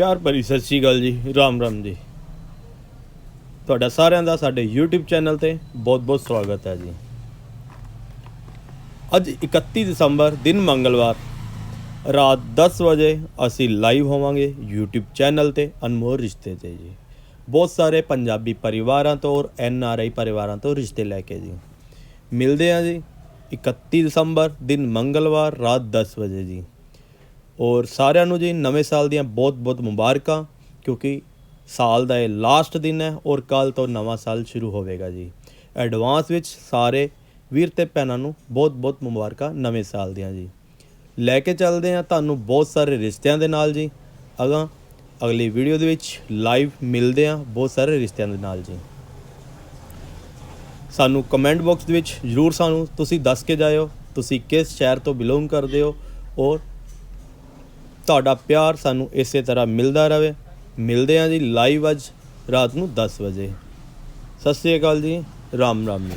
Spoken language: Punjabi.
ਪਿਆਰ ਭਰੀ ਸਤਿ ਸ਼੍ਰੀ ਅਕਾਲ ਜੀ, ਰਾਮ ਰਾਮ ਜੀ। ਤੁਹਾਡਾ ਸਾਰਿਆਂ ਦਾ ਸਾਡੇ YouTube ਚੈਨਲ ਤੇ ਬਹੁਤ-ਬਹੁਤ ਸਵਾਗਤ ਹੈ ਜੀ। ਅੱਜ 31 ਦਸੰਬਰ, ਦਿਨ ਮੰਗਲਵਾਰ, ਰਾਤ 10 ਵਜੇ ਅਸੀਂ ਲਾਈਵ ਹੋਵਾਂਗੇ YouTube ਚੈਨਲ ਤੇ, ਅਨਮੋਲ ਰਿਸ਼ਤੇ ਤੇ ਜੀ। ਬਹੁਤ ਸਾਰੇ ਪੰਜਾਬੀ ਪਰਿਵਾਰਾਂ ਤੋਂ ਔਰ ਆਈ ਪਰਿਵਾਰਾਂ ਤੋਂ ਰਿਸ਼ਤੇ ਲੈ ਕੇ ਜੀ। ਮਿਲਦੇ ਆ ਜੀ 31 ਦਸੰਬਰ, ਦਿਨ ਮੰਗਲਵਾਰ, ਰਾਤ 10 ਵਜੇ ਜੀ। ਔਰ ਸਾਰਿਆਂ ਨੂੰ ਜੀ ਨਵੇਂ ਸਾਲ ਦੀਆਂ ਬਹੁਤ-ਬਹੁਤ ਮੁਬਾਰਕਾਂ, ਕਿਉਂਕਿ ਸਾਲ ਦਾ ਇਹ ਲਾਸਟ ਦਿਨ ਹੈ ਔਰ ਕੱਲ ਤੋਂ ਨਵਾਂ ਸਾਲ ਸ਼ੁਰੂ ਹੋਵੇਗਾ ਜੀ। ਐਡਵਾਂਸ ਵਿੱਚ ਸਾਰੇ ਵੀਰ ਤੇ ਭੈਣਾਂ ਨੂੰ ਬਹੁਤ-ਬਹੁਤ ਮੁਬਾਰਕਾਂ ਨਵੇਂ ਸਾਲ ਦੀਆਂ ਜੀ। ਲੈ ਕੇ ਚੱਲਦੇ ਹਾਂ ਤੁਹਾਨੂੰ ਬਹੁਤ ਸਾਰੇ ਰਿਸ਼ਤਿਆਂ ਦੇ ਨਾਲ ਜੀ। ਅਗਾਂ ਅਗਲੀ ਵੀਡੀਓ ਦੇ ਵਿੱਚ ਲਾਈਵ ਮਿਲਦੇ ਹਾਂ ਬਹੁਤ ਸਾਰੇ ਰਿਸ਼ਤਿਆਂ ਦੇ ਨਾਲ ਜੀ। ਸਾਨੂੰ ਕਮੈਂਟ ਬਾਕਸ ਦੇ ਵਿੱਚ ਜਰੂਰ ਸਾਨੂੰ ਤੁਸੀਂ ਦੱਸ ਕੇ ਜਾਇਓ, ਤੁਸੀਂ ਕਿਸ ਸ਼ਹਿਰ ਤੋਂ ਬਿਲੋਂਗ ਕਰਦੇ ਹੋ ਔਰ ਤੁਹਾਡਾ ਪਿਆਰ ਸਾਨੂੰ ਇਸੇ ਤਰ੍ਹਾਂ ਮਿਲਦਾ ਰਹੇ ਮਿਲਦੇ ਹਾਂ ਜੀ ਲਾਈਵ ਅੱਜ ਰਾਤ ਨੂੰ 10 ਵਜੇ। ਸਤਿ ਸ੍ਰੀ ਅਕਾਲ ਜੀ। ਰਾਮ ਰਾਮ ਜੀ।